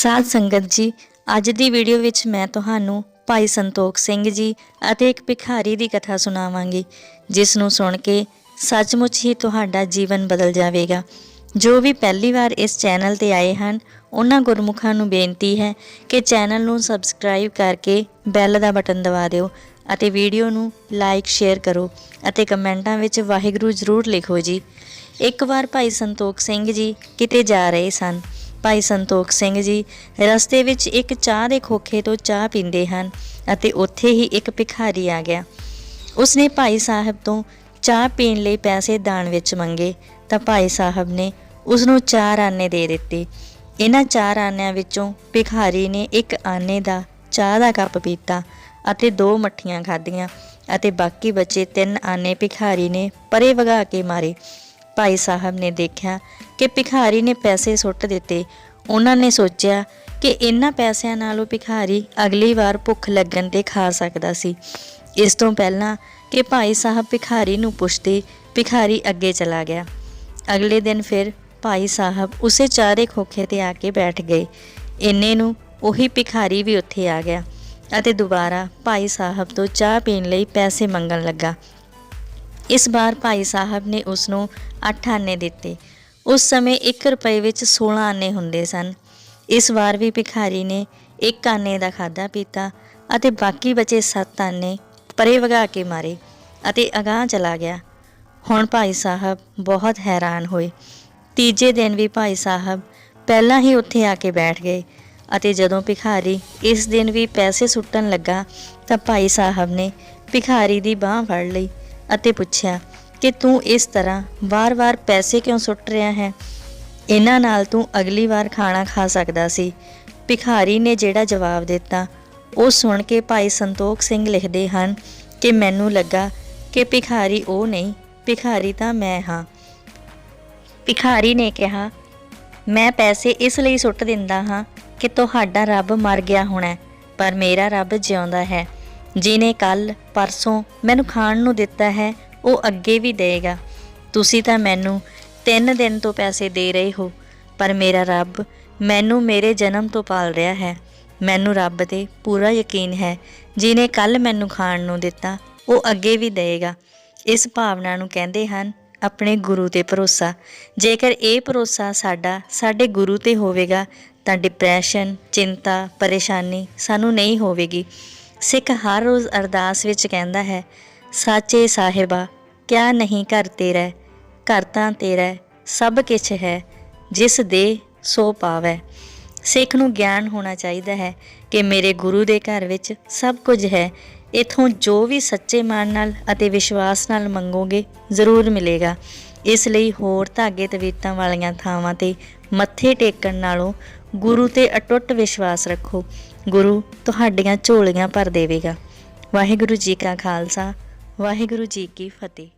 ਸਾਧ ਸੰਗਤ ਜੀ, ਅੱਜ ਦੀ ਵੀਡੀਓ ਵਿੱਚ ਮੈਂ ਤੁਹਾਨੂੰ ਭਾਈ ਸੰਤੋਖ ਸਿੰਘ ਜੀ ਅਤੇ ਇੱਕ ਭਿਖਾਰੀ ਦੀ ਕਥਾ ਸੁਣਾਵਾਂਗੀ, ਜਿਸ ਨੂੰ ਸੁਣ ਕੇ ਸੱਚਮੁੱਚ ਹੀ ਤੁਹਾਡਾ ਜੀਵਨ ਬਦਲ ਜਾਵੇਗਾ। ਜੋ ਵੀ ਪਹਿਲੀ ਵਾਰ ਇਸ ਚੈਨਲ ਤੇ ਆਏ ਹਨ, ਉਹਨਾਂ ਗੁਰਮੁਖਾਂ ਨੂੰ ਬੇਨਤੀ ਹੈ ਕਿ ਚੈਨਲ ਨੂੰ ਸਬਸਕ੍ਰਾਈਬ ਕਰਕੇ ਬੈਲ ਦਾ ਬਟਨ ਦਬਾ ਦਿਓ ਅਤੇ ਵੀਡੀਓ ਨੂੰ ਲਾਈਕ ਸ਼ੇਅਰ ਕਰੋ ਅਤੇ ਕਮੈਂਟਾਂ ਵਿੱਚ ਵਾਹਿਗੁਰੂ ਜ਼ਰੂਰ ਲਿਖੋ ਜੀ। ਇੱਕ ਵਾਰ ਭਾਈ ਸੰਤੋਖ ਸਿੰਘ ਜੀ ਕਿਤੇ ਜਾ ਰਹੇ ਸਨ ਭਾਈ ਸੰਤੋਖ ਸਿੰਘ ਜੀ ਰਸਤੇ ਵਿੱਚ ਇੱਕ ਚਾਹ ਦੇ ਖੋਖੇ ਤੋਂ ਚਾਹ ਪੀਂਦੇ ਹਨ ਅਤੇ ਉੱਥੇ ਹੀ ਇੱਕ ਭਿਖਾਰੀ ਆ ਗਿਆ। ਉਸਨੇ ਭਾਈ ਸਾਹਿਬ ਤੋਂ ਚਾਹ ਪੀਣ ਲਈ ਪੈਸੇ ਦਾਨ ਵਿੱਚ ਮੰਗੇ ਤਾਂ ਭਾਈ ਸਾਹਿਬ ਨੇ ਉਸ ਨੂੰ ਚਾਰ ਆਨੇ ਦੇ ਦਿੱਤੇ। ਇਹਨਾਂ ਚਾਰ ਆਨਿਆਂ ਵਿੱਚੋਂ ਭਿਖਾਰੀ ਨੇ ਇੱਕ ਆਨੇ ਦਾ ਚਾਹ ਦਾ ਕੱਪ ਪੀਤਾ ਅਤੇ ਦੋ ਮੱਠੀਆਂ ਖਾਧੀਆਂ ਅਤੇ ਬਾਕੀ ਬਚੇ ਤਿੰਨ ਆਨੇ ਭਿਖਾਰੀ ਨੇ ਪਰੇ ਵਗਾ ਕੇ ਮਾਰੇ। ਭਾਈ ਸਾਹਿਬ ਨੇ ਦੇਖਿਆ ਕਿ ਭਿਖਾਰੀ ਨੇ ਪੈਸੇ ਸੁੱਟ ਦਿੱਤੇ। ਉਹਨਾਂ ਨੇ ਸੋਚਿਆ ਕਿ ਇਹਨਾਂ ਪੈਸਿਆਂ ਨਾਲ ਉਹ ਭਿਖਾਰੀ ਅਗਲੀ ਵਾਰ ਭੁੱਖ ਲੱਗਣ ਤੇ ਖਾ ਸਕਦਾ ਸੀ। ਇਸ ਤੋਂ ਪਹਿਲਾਂ ਕਿ ਭਾਈ ਸਾਹਿਬ ਭਿਖਾਰੀ ਨੂੰ ਪੁੱਛਦੇ ਭਿਖਾਰੀ ਅੱਗੇ ਚਲਾ ਗਿਆ। ਅਗਲੇ ਦਿਨ ਫਿਰ ਭਾਈ ਸਾਹਿਬ ਉਸੇ ਚਾਰੇ ਖੋਖੇ ਤੇ ਆ ਕੇ ਬੈਠ ਗਏ। ਇੰਨੇ ਨੂੰ ਉਹੀ ਭਿਖਾਰੀ ਵੀ ਉੱਥੇ ਆ ਗਿਆ ਅਤੇ ਦੁਬਾਰਾ ਭਾਈ ਸਾਹਿਬ ਤੋਂ ਚਾਹ ਪੀਣ ਲਈ ਪੈਸੇ ਮੰਗਣ ਲੱਗਾ। ਇਸ ਵਾਰ ਭਾਈ ਸਾਹਿਬ ਨੇ ਉਸ ਨੂੰ 8 ਆਨੇ ਦਿੱਤੇ। ਉਸ ਸਮੇਂ 1 ਰੁਪਏ ਵਿੱਚ 16 ਆਨੇ ਹੁੰਦੇ ਸਨ। ਇਸ ਵਾਰ ਵੀ ਭਿਖਾਰੀ ਨੇ ਇੱਕ ਆਨੇ ਦਾ ਖਾਦਾ ਪੀਤਾ ਅਤੇ ਬਾਕੀ ਬਚੇ 7 ਆਨੇ ਪਰੇ ਵਗਾ ਕੇ ਮਾਰੇ ਅਤੇ ਅਗਾਹ ਚਲਾ ਗਿਆ। ਹੁਣ ਭਾਈ ਸਾਹਿਬ ਬਹੁਤ ਹੈਰਾਨ ਹੋਏ। ਤੀਜੇ ਦਿਨ ਵੀ ਭਾਈ ਸਾਹਿਬ ਪਹਿਲਾਂ ਹੀ ਉੱਥੇ ਆ ਕੇ ਬੈਠ ਗਏ ਅਤੇ ਜਦੋਂ ਭਿਖਾਰੀ ਇਸ ਦਿਨ ਵੀ ਪੈਸੇ ਸੁੱਟਣ ਲੱਗਾ ਤਾਂ ਭਾਈ ਸਾਹਿਬ ਨੇ ਭਿਖਾਰੀ ਦੀ ਬਾਹ ਫੜ ਲਈ ਅਤੇ ਪੁੱਛਿਆ ਕਿ ਤੂੰ ਇਸ ਤਰ੍ਹਾਂ ਵਾਰ-ਵਾਰ ਪੈਸੇ ਕਿਉਂ ਸੁੱਟ ਰਿਹਾ ਹੈ? ਇਹਨਾਂ ਨਾਲ ਤੂੰ ਅਗਲੀ ਵਾਰ ਖਾਣਾ ਖਾ ਸਕਦਾ ਸੀ। ਭਿਖਾਰੀ ਨੇ ਜਿਹੜਾ ਜਵਾਬ ਦਿੱਤਾ, ਉਹ ਸੁਣ ਕੇ ਭਾਈ ਸੰਤੋਖ ਸਿੰਘ ਲਿਖਦੇ ਹਨ ਕਿ ਮੈਨੂੰ ਲੱਗਾ ਕਿ ਭਿਖਾਰੀ ਉਹ ਨਹੀਂ, ਭਿਖਾਰੀ ਤਾਂ ਮੈਂ ਹਾਂ। ਭਿਖਾਰੀ ਨੇ ਕਿਹਾ, ਮੈਂ ਪੈਸੇ ਇਸ ਲਈ ਸੁੱਟ ਦਿੰਦਾ ਹਾਂ ਕਿ ਤੁਹਾਡਾ ਰੱਬ ਮਰ ਗਿਆ ਹੋਣਾ ਪਰ ਮੇਰਾ ਰੱਬ ਜਿਉਂਦਾ ਹੈ। ਜਿਨੇ ਕੱਲ ਪਰਸੋਂ ਮੈਨੂੰ ਖਾਣ ਨੂੰ ਦਿੱਤਾ ਹੈ, ਉਹ ਅੱਗੇ ਵੀ ਦੇਗਾ। ਤੁਸੀਂ ਤਾਂ ਮੈਨੂੰ ਤਿੰਨ ਦਿਨ ਤੋਂ ਪੈਸੇ ਦੇ ਰਹੇ ਹੋ, ਪਰ ਮੇਰਾ ਰੱਬ ਮੈਨੂੰ ਮੇਰੇ ਜਨਮ ਤੋਂ ਪਾਲ ਰਿਹਾ ਹੈ। ਮੈਨੂੰ ਰੱਬ ਤੇ ਪੂਰਾ ਯਕੀਨ ਹੈ, ਜਿਨੇ ਕੱਲ ਮੈਨੂੰ ਖਾਣ ਨੂੰ ਦਿੱਤਾ, ਉਹ ਅੱਗੇ ਵੀ ਦੇਗਾ। ਇਸ ਭਾਵਨਾ ਨੂੰ ਕਹਿੰਦੇ ਹਨ ਆਪਣੇ ਗੁਰੂ ਤੇ ਭਰੋਸਾ। ਜੇਕਰ ਇਹ ਭਰੋਸਾ ਸਾਡਾ, ਸਾਡੇ ਗੁਰੂ ਤੇ ਹੋਵੇਗਾ, ਤਾਂ ਡਿਪਰੈਸ਼ਨ ਚਿੰਤਾ, ਪਰੇਸ਼ਾਨੀ ਸਾਨੂੰ ਨਹੀਂ ਹੋਵੇਗੀ। ਸਿੱਖ ਹਰ ਰੋਜ਼ ਅਰਦਾਸ ਵਿੱਚ ਕਹਿੰਦਾ ਹੈ, ਸਾਚੇ ਸਾਹਿਬਾ, ਕਿਆ ਨਹੀਂ ਘਰ ਤੇਰਾ ਘਰ ਤਾਂ ਤੇਰਾ, ਸਭ ਕੁਛ ਹੈ, ਜਿਸ ਦੇ ਸੋ ਪਾਵੈ। ਸਿੱਖ ਨੂੰ ਗਿਆਨ ਹੋਣਾ ਚਾਹੀਦਾ ਹੈ ਕਿ ਮੇਰੇ ਗੁਰੂ ਦੇ ਘਰ ਵਿੱਚ ਸਭ ਕੁਝ ਹੈ। ਇਥੋਂ ਜੋ ਵੀ ਸੱਚੇ ਮਨ ਨਾਲ ਅਤੇ ਵਿਸ਼ਵਾਸ ਨਾਲ ਮੰਗੋਗੇ ਜ਼ਰੂਰ ਮਿਲੇਗਾ। ਇਸ ਲਈ ਹੋਰ ਧਾਗੇ ਤਵੀਤਾਂ ਵਾਲੀਆਂ ਥਾਵਾਂ ਤੇ ਮੱਥੇ ਟੇਕਣ ਨਾਲੋਂ ਗੁਰੂ ਤੇ ਅਟੁੱਟ ਵਿਸ਼ਵਾਸ ਰੱਖੋ। ਗੁਰੂ ਤੁਹਾਡੀਆਂ ਝੋਲੀਆਂ ਭਰ ਦੇਵੇਗਾ। ਵਾਹਿਗੁਰੂ ਜੀ ਕਾ ਖਾਲਸਾ, ਵਾਹਿਗੁਰੂ ਜੀ ਕੀ ਫਤਿਹ।